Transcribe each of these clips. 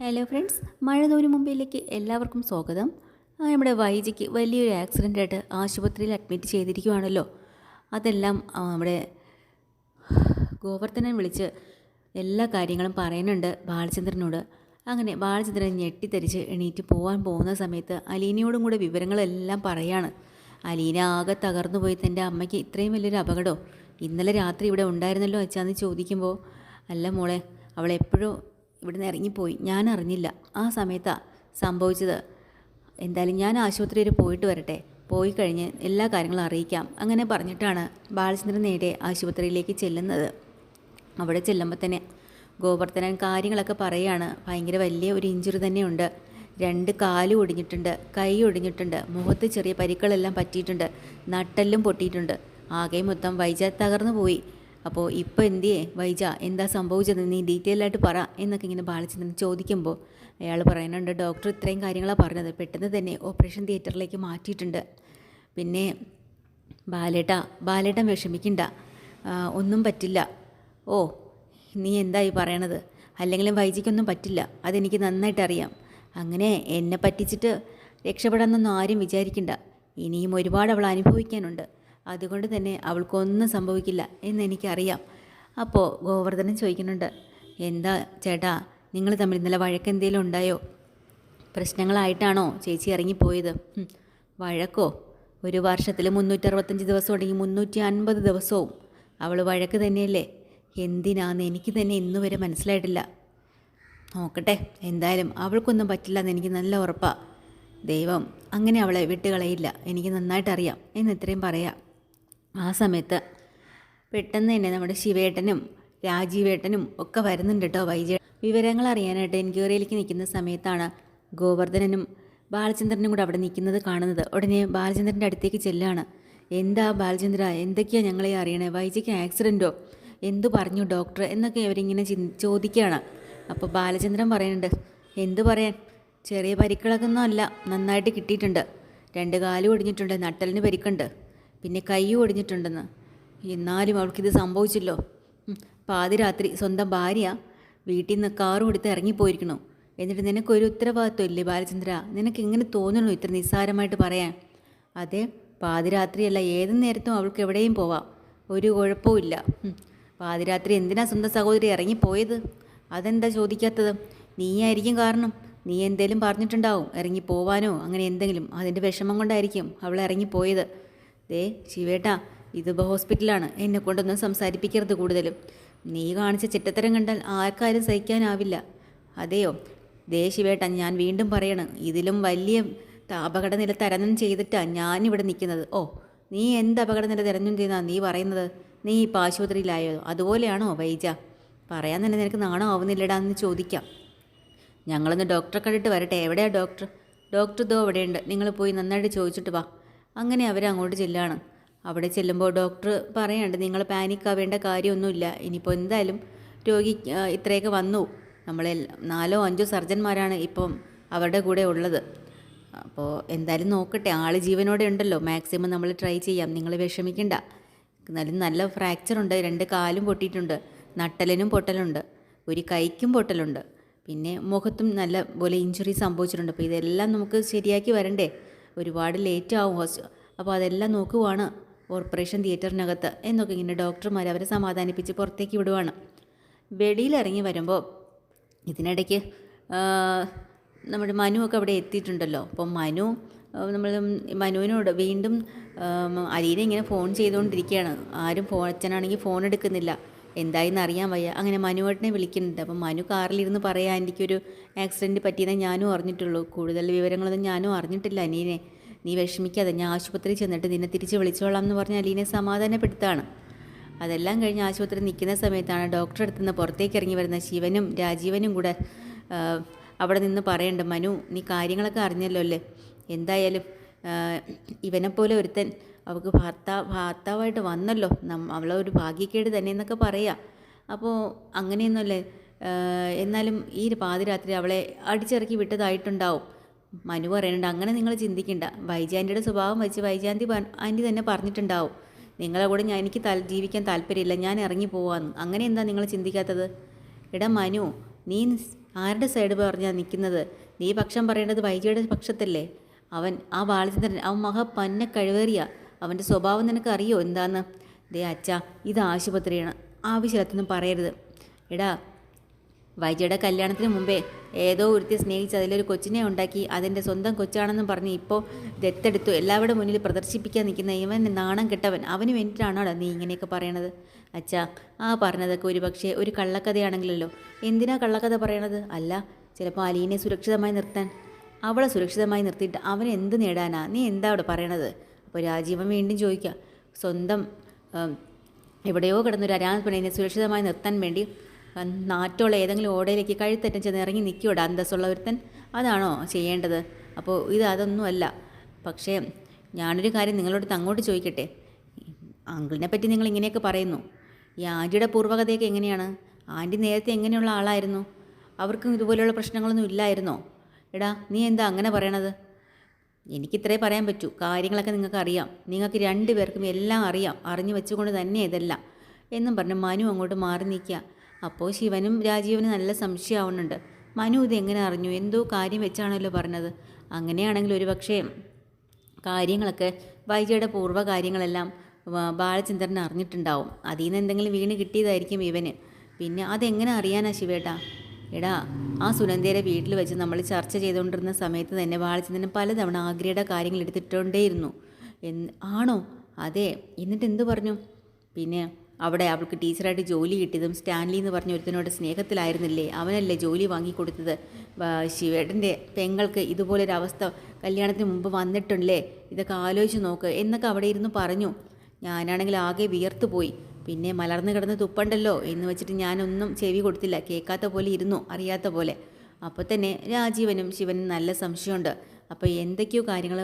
Hello friends മഴ മുമ്പിലേക്ക് എല്ലാവർക്കും സ്വാഗതം. നമ്മുടെ വൈജിക്ക് വലിയൊരു ആക്സിഡന്റ് ആയിട്ട് ആശുപത്രിയിൽ അഡ്മിറ്റ് ചെയ്തിരിക്കുവാണല്ലോ അതെല്ലാം നമ്മുടെ ഗോവർദ്ധനൻ വിളിച്ച് എല്ലാ കാര്യങ്ങളും പറയുന്നുണ്ട് ബാലചന്ദ്രനോട്. അങ്ങനെ ബാലചന്ദ്രൻ ഞെട്ടിത്തരിച്ച് എണീറ്റ് പോകാൻ പോകുന്ന സമയത്ത് അലീനയോടും കൂടെ വിവരങ്ങളെല്ലാം പറയാണ്. അലീന ആകെ തകർന്നു പോയി തന്റെ അമ്മയ്ക്ക് ഇത്രയും വലിയൊരു അപകടമോ ഇന്നലെ രാത്രി ഇവിടെ ഉണ്ടായിരുന്നല്ലോ അച്ഛാന്ന് ചോദിക്കുമ്പോൾ അല്ല മോളെ അവൾ എപ്പോഴും ഇവിടുന്ന് ഇറങ്ങിപ്പോയി. ഞാൻ അറിഞ്ഞില്ല ആ സമയത്താണ് സംഭവിച്ചത്. എന്തായാലും ഞാൻ ആശുപത്രി വരെ പോയിട്ട് വരട്ടെ. പോയി കഴിഞ്ഞ് എല്ലാ കാര്യങ്ങളും അറിയിക്കാം. അങ്ങനെ പറഞ്ഞിട്ടാണ് ബാലചന്ദ്രൻ നേരെ ആശുപത്രിയിലേക്ക് ചെല്ലുന്നത്. അവിടെ ചെല്ലുമ്പോൾ തന്നെ ഗോവർദ്ധനൻ കാര്യങ്ങളൊക്കെ പറയാണ്. ഭയങ്കര വലിയ ഒരു ഇഞ്ചുറി തന്നെയുണ്ട്. രണ്ട് കാൽ ഒടിഞ്ഞിട്ടുണ്ട് കൈ ഒടിഞ്ഞിട്ടുണ്ട് മുഖത്ത് ചെറിയ പരിക്കളെല്ലാം പറ്റിയിട്ടുണ്ട് നട്ടെല്ലും പൊട്ടിയിട്ടുണ്ട്. ആകെ മൊത്തം വൈജ തകർന്നു പോയി. അപ്പോൾ ഇപ്പോൾ എന്തിയേ? വൈജ എന്താ സംഭവിച്ചത്? നീ ഡീറ്റെയിൽ ആയിട്ട് പറ എന്നൊക്കെ ഇങ്ങനെ ബാലചന്ദ്രൻ ചോദിക്കുമ്പോൾ അയാൾ പറയുന്നുണ്ട് ഡോക്ടർ ഇത്രയും കാര്യങ്ങളാണ് പറഞ്ഞത്. പെട്ടെന്ന് തന്നെ ഓപ്പറേഷൻ തിയേറ്ററിലേക്ക് മാറ്റിയിട്ടുണ്ട്. പിന്നെ ബാലേട്ട ബാലേട്ടൻ വിഷമിക്കണ്ട. ഒന്നും പറ്റില്ല. ഓ നീ എന്തായി പറയണത്? അല്ലെങ്കിലും വൈജിക്കൊന്നും പറ്റില്ല. അതെനിക്ക് നന്നായിട്ട് അറിയാം. അങ്ങനെ എന്നെ പറ്റിച്ചിട്ട് രക്ഷപ്പെടാമെന്നൊന്നും ആരും വിചാരിക്കണ്ട. ഇനിയും ഒരുപാട് അവൾ അനുഭവിക്കാനുണ്ട്. അതുകൊണ്ട് തന്നെ അവൾക്കൊന്നും സംഭവിക്കില്ല എന്ന് എനിക്കറിയാം. അപ്പോൾ ഗോവർദ്ധനൻ ചോദിക്കുന്നുണ്ട് എന്താ ചേട്ടാ നിങ്ങൾ തമ്മിൽ ഇന്നലെ വഴക്കെന്തേലും ഉണ്ടായോ? പ്രശ്നങ്ങളായിട്ടാണോ ചേച്ചി ഇറങ്ങിപ്പോയത്? വഴക്കോ? ഒരു വർഷത്തിൽ മുന്നൂറ്ററുപത്തഞ്ച് ദിവസം ഉണ്ടെങ്കിൽ മുന്നൂറ്റി അൻപത് ദിവസവും അവൾ വഴക്ക് തന്നെയല്ലേ? എന്തിനാന്ന് എനിക്ക് തന്നെ ഇന്ന് വരെ മനസ്സിലായിട്ടില്ല. നോക്കട്ടെ എന്തായാലും അവൾക്കൊന്നും പറ്റില്ല എന്ന് എനിക്ക് നല്ല ഉറപ്പാണ് ദൈവം അങ്ങനെ അവളെ വിട്ടുകളയില്ല. എനിക്ക് നന്നായിട്ടറിയാം എന്ന് ഇത്രയും പറയാം. ആ സമയത്ത് പെട്ടെന്ന് തന്നെ നമ്മുടെ ശിവേട്ടനും രാജീവേട്ടനും ഒക്കെ വരുന്നുണ്ട് കേട്ടോ വൈജ വിവരങ്ങൾ അറിയാനായിട്ട് എൻക്വയറിയിലേക്ക് നിൽക്കുന്ന സമയത്താണ് ഗോവർദ്ധനനും ബാലചന്ദ്രനും കൂടെ അവിടെ നിൽക്കുന്നത് കാണുന്നത്. ഉടനെ ബാലചന്ദ്രന്റെ അടുത്തേക്ക് ചെല്ലാണ്. എന്താ ബാലചന്ദ്ര എന്തൊക്കെയാണ് ഞങ്ങളെ അറിയണേ? വൈജയ്ക്ക് ആക്സിഡന്റോ? എന്തു പറഞ്ഞു ഡോക്ടർ എന്നൊക്കെ അവരിങ്ങനെ ചി ചോദിക്കുകയാണ്. അപ്പോൾ ബാലചന്ദ്രൻ പറയുന്നുണ്ട് എന്തു പറയാൻ? ചെറിയ പരിക്കുകളൊക്കെ ഒന്നും അല്ല. നന്നായിട്ട് കിട്ടിയിട്ടുണ്ട്. രണ്ട് കാലും ഒടിഞ്ഞിട്ടുണ്ട്. നട്ടലിന് പരിക്കുണ്ട്. പിന്നെ കൈയും ഒടിഞ്ഞിട്ടുണ്ടെന്ന്. എന്നാലും അവൾക്കിത് സംഭവിച്ചല്ലോ. പാതിരാത്രി സ്വന്തം ഭാര്യ വീട്ടിൽ നിന്ന് കാറും എടുത്ത് ഇറങ്ങിപ്പോയിരിക്കണോ എന്നിട്ട് നിനക്കൊരു ഉത്തരവാദിത്വം ഇല്ലേ ബാലചന്ദ്ര? നിനക്ക് എങ്ങനെ തോന്നണു ഇത്ര നിസ്സാരമായിട്ട് പറയാൻ? അതെ പാതിരാത്രിയല്ല ഏത് നേരത്തും അവൾക്ക് എവിടെയും പോവാം. ഒരു കുഴപ്പവും ഉം. പാതിരാത്രി എന്തിനാ സ്വന്തം സഹോദരി ഇറങ്ങിപ്പോയത്? അതെന്താ ചോദിക്കാത്തത്? നീയായിരിക്കും കാരണം. നീ എന്തേലും പറഞ്ഞിട്ടുണ്ടാവും ഇറങ്ങി പോവാനോ അങ്ങനെ എന്തെങ്കിലും. അതിന്റെ വിഷമം കൊണ്ടായിരിക്കും അവൾ ഇറങ്ങിപ്പോയത്. ദേ ശിവേട്ടാ ഇതിപ്പോൾ ഹോസ്പിറ്റലാണ്. എന്നെ കൊണ്ടൊന്നും സംസാരിപ്പിക്കരുത് കൂടുതലും. നീ കാണിച്ച ചിട്ടത്തരം കണ്ടാൽ ആർക്കാരും സഹിക്കാനാവില്ല. അതെയോ? ദേ ശിവേട്ടാ ഞാൻ വീണ്ടും പറയണം ഇതിലും വലിയ അപകടനില തരണം ചെയ്തിട്ടാണ് ഞാനിവിടെ നിൽക്കുന്നത്. ഓ നീ എന്ത് അപകടനില തരണം ചെയ്താ നീ പറയുന്നത്? നീ ഇപ്പോൾ ആശുപത്രിയിലായോ? അതുപോലെയാണോ വൈജ? പറയാൻ തന്നെ നിനക്ക് നാണോ ആവുന്നില്ലടാ എന്ന് ചോദിക്കാം. ഞങ്ങളൊന്ന് ഡോക്ടറെ കണ്ടിട്ട് വരട്ടെ. എവിടെയാണ് ഡോക്ടർ? ഡോക്ടർ ഇതോ അവിടെയുണ്ട് നിങ്ങൾ പോയി നന്നായിട്ട് ചോദിച്ചിട്ട് വാ. അങ്ങനെ അവരങ്ങോട്ട് ചെല്ലാണ്. അവിടെ ചെല്ലുമ്പോൾ ഡോക്ടർ പറയുന്നുണ്ട് നിങ്ങൾ പാനിക് ആവേണ്ട കാര്യമൊന്നുമില്ല. ഇനിയിപ്പോൾ എന്തായാലും രോഗി ഇത്രയൊക്കെ വന്നു. നമ്മളെ നാലോ അഞ്ചോ സർജന്മാരാണ് ഇപ്പം അവരുടെ കൂടെ ഉള്ളത്. അപ്പോൾ എന്തായാലും നോക്കട്ടെ. ആൾ ജീവനോടെ ഉണ്ടല്ലോ. മാക്സിമം നമ്മൾ ട്രൈ ചെയ്യാം. നിങ്ങൾ വിഷമിക്കണ്ട. എന്നാലും നല്ല ഫ്രാക്ചർ ഉണ്ട് രണ്ട് കാലും പൊട്ടിയിട്ടുണ്ട്. നട്ടലിനും പൊട്ടലുണ്ട്. ഒരു കൈക്കും പൊട്ടലുണ്ട്. പിന്നെ മുഖത്തും നല്ല പോലെ ഇഞ്ചുറി സംഭവിച്ചിട്ടുണ്ട്. അപ്പോൾ ഇതെല്ലാം നമുക്ക് ശരിയാക്കി വരണ്ടേ? ഒരുപാട് ലേറ്റ് ആവും ഹോസ് അപ്പോൾ അതെല്ലാം നോക്കുവാണ്. കോർപ്പറേഷൻ തിയേറ്ററിനകത്ത്. എന്നൊക്കെ ഇങ്ങനെ ഡോക്ടർമാർ അവരെ സമാധാനിപ്പിച്ച് പുറത്തേക്ക് വിടുവാണ്. വെളിയിലിറങ്ങി വരുമ്പോൾ ഇതിനിടയ്ക്ക് നമ്മുടെ മനു ഒക്കെ അവിടെ എത്തിയിട്ടുണ്ടല്ലോ. അപ്പം മനു നമ്മൾ മനുവിനോട് വീണ്ടും അലീനെ ഇങ്ങനെ ഫോൺ ചെയ്തുകൊണ്ടിരിക്കുകയാണ്. ആരും ഫോൺ അച്ഛനാണെങ്കിൽ ഫോൺ എടുക്കുന്നില്ല. എന്തായെന്ന് അറിയാൻ വയ്യ. അങ്ങനെ മനുവേട്ടനെ വിളിക്കുന്നുണ്ട്. അപ്പം മനു കാറിലിരുന്ന് പറയാൻ എനിക്കൊരു ആക്സിഡന്റ് പറ്റിയെന്നേ ഞാനും അറിഞ്ഞിട്ടുള്ളൂ. കൂടുതൽ വിവരങ്ങളൊന്നും ഞാനും അറിഞ്ഞിട്ടില്ല അലീനെ. നീ വിഷമിക്കാതെ ഞാൻ ആശുപത്രിയിൽ ചെന്നിട്ട് നിന്നെ തിരിച്ച് വിളിച്ചോളാം എന്ന് പറഞ്ഞ് അലീനെ സമാധാനപ്പെടുത്താണ്. അതെല്ലാം കഴിഞ്ഞ് ആശുപത്രി നിൽക്കുന്ന സമയത്താണ് ഡോക്ടറെ അടുത്ത് നിന്ന് പുറത്തേക്ക് ഇറങ്ങി വരുന്ന ശിവനും രാജീവനും കൂടെ അവിടെ നിന്ന് പറയണ്ട് മനു നീ കാര്യങ്ങളൊക്കെ അറിഞ്ഞല്ലോ അല്ലേ? എന്തായാലും ഇവനെപ്പോലെ ഒരുത്തൻ അവൾക്ക് ഭർത്താവ് ഭർത്താവായിട്ട് വന്നല്ലോ. അവളെ ഒരു ഭാഗ്യക്കേട് തന്നെ എന്നൊക്കെ പറയാം. അപ്പോൾ അങ്ങനെയൊന്നുമല്ലേ? എന്നാലും ഈ പാതിരാത്രി അവളെ അടിച്ചിറക്കി വിട്ടതായിട്ടുണ്ടാവും. മനു പറയുന്നുണ്ട് അങ്ങനെ നിങ്ങൾ ചിന്തിക്കണ്ട. വൈജാന്റിയുടെ സ്വഭാവം വെച്ച് വൈജാന്തി ആന്റി തന്നെ പറഞ്ഞിട്ടുണ്ടാവും. നിങ്ങളെ കൂടെ ഞാൻ എനിക്ക് താൽ ജീവിക്കാൻ താല്പര്യമില്ല. ഞാൻ ഇറങ്ങി പോവാന്ന്. അങ്ങനെ എന്താ നിങ്ങൾ ചിന്തിക്കാത്തത്? എടാ മനു നീ ആരുടെ സൈഡ് പറഞ്ഞാൽ നിൽക്കുന്നത് നീ പക്ഷം പറയേണ്ടത് വൈജയുടെ പക്ഷത്തല്ലേ? അവൻ ആ ബാലചന്ദ്രൻ അവൻ മഹാ പന്ന കഴിവേറിയ. അവന്റെ സ്വഭാവം നിനക്ക് അറിയോ? എന്താന്ന്? ദേ അച്ഛ ഇത് ആശുപത്രിയാണ്. ആവശ്യമില്ലാത്തൊന്നും പറയരുത്. എടാ വൈജയുടെ കല്യാണത്തിന് മുമ്പേ ഏതോ ഒരുത്തി സ്നേഹിച്ച് അതിലൊരു കൊച്ചിനെ ഉണ്ടാക്കി അതിന്റെ സ്വന്തം കൊച്ചാണെന്നും പറഞ്ഞ് ഇപ്പോൾ ദത്തെടുത്തു. എല്ലാവരുടെ മുന്നിൽ പ്രദർശിപ്പിക്കാൻ നിൽക്കുന്ന ഇവൻ നാണം കെട്ടവൻ. അവന് വേണ്ടിയിട്ടാണോടാ നീ ഇങ്ങനെയൊക്കെ പറയണത്? അച്ഛാ ആ പറഞ്ഞതൊക്കെ ഒരു പക്ഷേ ഒരു കള്ളക്കഥയാണെങ്കിലല്ലോ. എന്തിനാ കള്ളക്കഥ പറയണത്? അല്ല ചിലപ്പോൾ അലീനെ സുരക്ഷിതമായി നിർത്താൻ. അവളെ സുരക്ഷിതമായി നിർത്തിയിട്ട് അവൻ എന്ത് നേടാനാ? നീ എന്താ അവിടെ പറയണത്? അപ്പോൾ രാജീവൻ വീണ്ടും ചോദിക്കുക. സ്വന്തം എവിടെയോ കിടന്നൊരു അരാൻ പെണ്ണിനെ സുരക്ഷിതമായി നിർത്താൻ വേണ്ടി നാറ്റുള്ള ഏതെങ്കിലും ഓടയിലേക്ക് കഴുത്തറ്റം ചെന്ന് ഇറങ്ങി നിൽക്കൂടാ അന്തസ്സുള്ള ഒരുത്തൻ? അതാണോ ചെയ്യേണ്ടത്? അപ്പോൾ ഇത് അതൊന്നുമല്ല. പക്ഷേ ഞാനൊരു കാര്യം നിങ്ങളോട് അങ്ങോട്ട് ചോദിക്കട്ടെ? അങ്കിളിനെ പറ്റി നിങ്ങൾ ഇങ്ങനെയൊക്കെ പറയുന്നു. ഈ ആന്റിയുടെ പൂർവകഥയൊക്കെ എങ്ങനെയാണ്? ആന്റി നേരത്തെ എങ്ങനെയുള്ള ആളായിരുന്നു? അവർക്കും ഇതുപോലെയുള്ള പ്രശ്നങ്ങളൊന്നും ഇല്ലായിരുന്നോ? എടാ നീ എന്താ അങ്ങനെ പറയണത്? എനിക്കിത്രേ പറയാൻ പറ്റൂ. കാര്യങ്ങളൊക്കെ നിങ്ങൾക്ക് അറിയാം നിങ്ങൾക്ക് രണ്ടുപേർക്കും എല്ലാം അറിയാം. അറിഞ്ഞു വെച്ചുകൊണ്ട് തന്നെ ഇതെല്ലാം. എന്നും പറഞ്ഞ് മനു അങ്ങോട്ട് മാറി നിൽക്കുക. അപ്പോൾ ശിവനും രാജീവനും നല്ല സംശയമാവുന്നുണ്ട് മനു ഇത് എങ്ങനെ അറിഞ്ഞു? എന്തോ കാര്യം വെച്ചാണല്ലോ പറഞ്ഞത്. അങ്ങനെയാണെങ്കിൽ ഒരു പക്ഷേ കാര്യങ്ങളൊക്കെ വൈജയുടെ പൂർവ കാര്യങ്ങളെല്ലാം ബാലചന്ദ്രൻ അറിഞ്ഞിട്ടുണ്ടാവും. അതിൽ നിന്ന് എന്തെങ്കിലും വീണ് കിട്ടിയതായിരിക്കും ഇവന്. പിന്നെ അതെങ്ങനെ അറിയാനാ ശിവേട്ടാ? എടാ ആ സുനന്ദയുടെ വീട്ടിൽ വെച്ച് നമ്മൾ ചർച്ച ചെയ്തുകൊണ്ടിരുന്ന സമയത്ത് തന്നെ ബാലചന്ദ്രൻ പലതവണ ആഗ്രയുടെ കാര്യങ്ങൾ എടുത്തിട്ടുണ്ടേയിരുന്നു. എന്ന് ആണോ? അതെ. എന്നിട്ട് എന്തു പറഞ്ഞു? പിന്നെ അവിടെ അവൾക്ക് ടീച്ചറായിട്ട് ജോലി കിട്ടിയതും സ്റ്റാൻലി എന്ന് പറഞ്ഞ ഒരുത്തനോട് സ്നേഹത്തിലായിരുന്നില്ലേ? അവനല്ലേ ജോലി വാങ്ങിക്കൊടുത്തത്? ശിവേടന്റെ പെങ്ങൾക്ക് ഇതുപോലൊരവസ്ഥ കല്യാണത്തിന് മുമ്പ് വന്നിട്ടുണ്ടല്ലേ? ഇതൊക്കെ ആലോചിച്ച് നോക്ക്. എന്നൊക്കെ അവിടെ ഇരുന്ന് പറഞ്ഞു. ഞാനാണെങ്കിൽ ആകെ വിയർത്തു പോയി. പിന്നെ മലർന്നു കിടന്ന് തുപ്പണ്ടല്ലോ എന്ന് വെച്ചിട്ട് ഞാനൊന്നും ചെവി കൊടുത്തില്ല. കേൾക്കാത്ത പോലെ ഇരുന്നു അറിയാത്ത പോലെ. അപ്പോൾ തന്നെ രാജീവനും ശിവനും നല്ല സംശയമുണ്ട്. അപ്പോൾ എന്തൊക്കെയോ കാര്യങ്ങൾ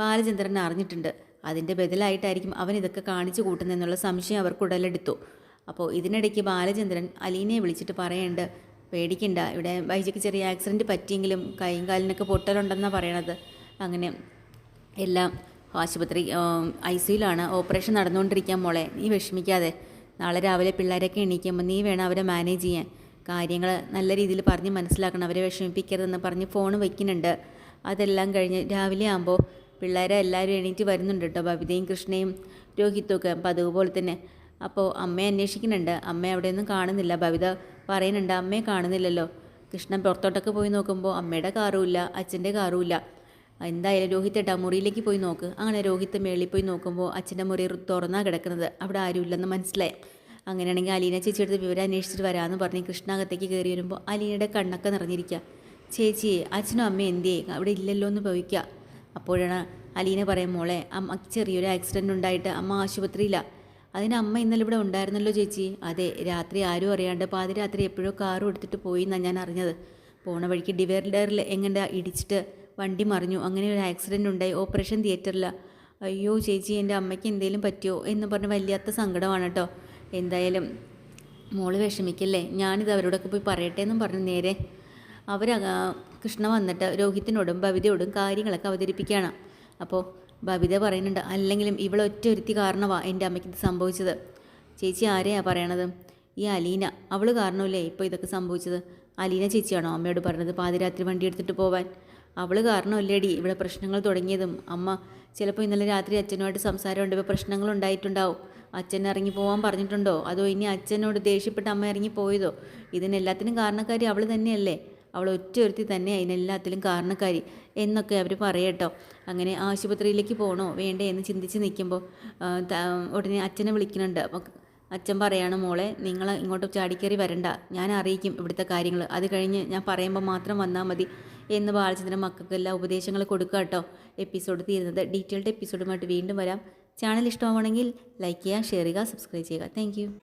ബാലചന്ദ്രൻ അറിഞ്ഞിട്ടുണ്ട്. അതിന്റെ ബദലായിട്ടായിരിക്കും അവൻ ഇതൊക്കെ കാണിച്ചു കൂട്ടുന്നതെന്നുള്ള സംശയം അവർക്ക് ഉടലെടുത്തു അപ്പോൾ ഇതിനിടയ്ക്ക് ബാലചന്ദ്രൻ അലീനയെ വിളിച്ചിട്ട് പറയേണ്ട പേടിക്കണ്ട ഇവിടെ വൈജയ്ക്ക് ചെറിയ ആക്സിഡന്റ് പറ്റിയെങ്കിലും കൈയും കാലിനൊക്കെ പൊട്ടലുണ്ടെന്നാണ് പറയണത്. അങ്ങനെ എല്ലാം ആശുപത്രി ഐ സിയിലാണ് ഓപ്പറേഷൻ നടന്നുകൊണ്ടിരിക്കാൻ മോളെ നീ വിഷമിക്കാതെ. നാളെ രാവിലെ പിള്ളേരൊക്കെ എണീക്കുമ്പോൾ നീ വേണം അവരെ മാനേജ് ചെയ്യാൻ. കാര്യങ്ങൾ നല്ല രീതിയിൽ പറഞ്ഞ് മനസ്സിലാക്കണം അവരെ വിഷമിപ്പിക്കരുതെന്ന് പറഞ്ഞ് ഫോൺ വയ്ക്കുന്നുണ്ട്. അതെല്ലാം കഴിഞ്ഞ് രാവിലെ ആകുമ്പോൾ പിള്ളേരെ എല്ലാവരും എണീറ്റ് വരുന്നുണ്ട് കേട്ടോ ബബിതയും കൃഷ്ണയും രോഹിത്തൊക്കെ അപ്പോൾ അപ്പം അതുപോലെ തന്നെ. അപ്പോൾ അമ്മയെ അന്വേഷിക്കുന്നുണ്ട്. അമ്മ അവിടെയൊന്നും കാണുന്നില്ല. ബബിത പറയുന്നുണ്ട് അമ്മയെ കാണുന്നില്ലല്ലോ. കൃഷ്ണൻ പുറത്തോട്ടൊക്കെ പോയി നോക്കുമ്പോൾ അമ്മയുടെ കാറുമില്ല അച്ഛന്റെ കാറുമില്ല എന്തായാലും രോഹിത് ഏട്ടാ മുറിയിലേക്ക് പോയി നോക്ക്. അങ്ങനെ രോഹിത്ത് മേളിൽ പോയി നോക്കുമ്പോൾ അച്ഛന്റെ മുറി തുറന്നാ കിടക്കുന്നത്. അവിടെ ആരുമില്ലെന്ന് മനസ്സിലായി. അങ്ങനെയാണെങ്കിൽ അലീന ചേച്ചിയെടുത്ത് വിവരം അന്വേഷിച്ചിട്ട് വരാമെന്ന് പറഞ്ഞ് കൃഷ്ണാകത്തേക്ക് കയറി വരുമ്പോൾ അലീനയുടെ കണ്ണൊക്കെ നിറഞ്ഞിരിക്കുക ചേച്ചി അച്ഛനും അമ്മയും എന്തിയേ? അവിടെ ഇല്ലല്ലോ എന്ന് ഭവിക്കുക അപ്പോഴാണ് അലീന പറയും മോളെ അമ്മ ചെറിയൊരു ആക്സിഡന്റ് ഉണ്ടായിട്ട് അമ്മ ആശുപത്രിയില്ല അതിന് അമ്മ ഇന്നലെ ഇവിടെ ഉണ്ടായിരുന്നല്ലോ ചേച്ചി. അതെ രാത്രി ആരും അറിയാണ്ട് പാതിരാത്രി എപ്പോഴോ കാറും എടുത്തിട്ട് പോയി എന്നാണ് ഞാൻ അറിഞ്ഞത്. പോണ വഴിക്ക് ഡിവൈഡറിൽ എങ്ങനെ ഇടിച്ചിട്ട് വണ്ടി മറിഞ്ഞു. അങ്ങനെ ഒരു ആക്സിഡന്റ് ഉണ്ടായി ഓപ്പറേഷൻ തിയേറ്ററിൽ അയ്യോ ചേച്ചി എന്റെ അമ്മയ്ക്ക് എന്തെങ്കിലും പറ്റിയോ? എന്ന് പറഞ്ഞ് വല്ലാത്ത സങ്കടമാണ് കേട്ടോ എന്തായാലും മോൾ വിഷമിക്കല്ലേ? ഞാനിത് അവരോടൊക്കെ പോയി പറയട്ടെ എന്നും പറഞ്ഞു നേരെ. അവർ കൃഷ്ണ വന്നിട്ട് രോഹിത്തിനോടും ഭവിതയോടും കാര്യങ്ങളൊക്കെ അവതരിപ്പിക്കുകയാണ്. അപ്പോൾ ഭവിത പറയുന്നുണ്ട് അല്ലെങ്കിലും ഇവളൊറ്റ ഒരുത്തി കാരണമാണ് എന്റെ അമ്മയ്ക്ക് ഇത് സംഭവിച്ചത്. ചേച്ചി ആരെയാ പറയണത്? ഈ അലീന. അവൾ കാരണമല്ലേ ഇപ്പോൾ ഇതൊക്കെ സംഭവിച്ചത്? അലീന ചേച്ചിയാണോ അമ്മയോട് പറഞ്ഞത് പാതിരാത്രി വണ്ടി എടുത്തിട്ട് പോവാൻ? അവൾ കാരണമല്ലേടി ഇവിടെ പ്രശ്നങ്ങൾ തുടങ്ങിയതും. അമ്മ ചിലപ്പോൾ ഇന്നലെ രാത്രി അച്ഛനുമായിട്ട് സംസാരം ഉണ്ട് ഇപ്പോൾ പ്രശ്നങ്ങൾ ഉണ്ടായിട്ടുണ്ടാവും. അച്ഛൻ ഇറങ്ങി പോകാൻ പറഞ്ഞിട്ടുണ്ടോ? അതോ ഇനി അച്ഛനോട് ദേഷ്യപ്പെട്ട് അമ്മ ഇറങ്ങി പോയതോ? ഇതിനെല്ലാത്തിനും കാരണക്കാരി അവൾ തന്നെയല്ലേ? അവൾ ഒറ്റ ഒരുത്തി തന്നെ അതിനെല്ലാത്തിലും കാരണക്കാരി എന്നൊക്കെ അവർ പറയട്ടോ അങ്ങനെ ആശുപത്രിയിലേക്ക് പോകണോ വേണ്ടേ എന്ന് ചിന്തിച്ച് നിൽക്കുമ്പോൾ ഉടനെ അച്ഛനെ വിളിക്കുന്നുണ്ട്. അപ്പോൾ അച്ഛൻ പറയാണ് മോളെ നിങ്ങൾ ഇങ്ങോട്ട് ചാടിക്കയറി വരണ്ട. ഞാൻ അറിയിക്കും ഇവിടുത്തെ കാര്യങ്ങൾ അത് കഴിഞ്ഞ് ഞാൻ പറയുമ്പോൾ മാത്രം വന്നാൽ മതി. എന്ന് ബാലചന്ദ്രൻ മക്കൾക്കെല്ലാം ഉപദേശങ്ങൾ കൊടുക്കുക കേട്ടോ. എപ്പിസോഡ് തീരുന്നത്. ഡീറ്റെയിൽഡ് എപ്പിസോഡുമായിട്ട് വീണ്ടും വരാം. ചാനൽ ഇഷ്ടമാവണമെങ്കിൽ ലൈക്ക് ചെയ്യുക ഷെയർ ചെയ്യുക സബ്സ്ക്രൈബ് ചെയ്യുക. താങ്ക്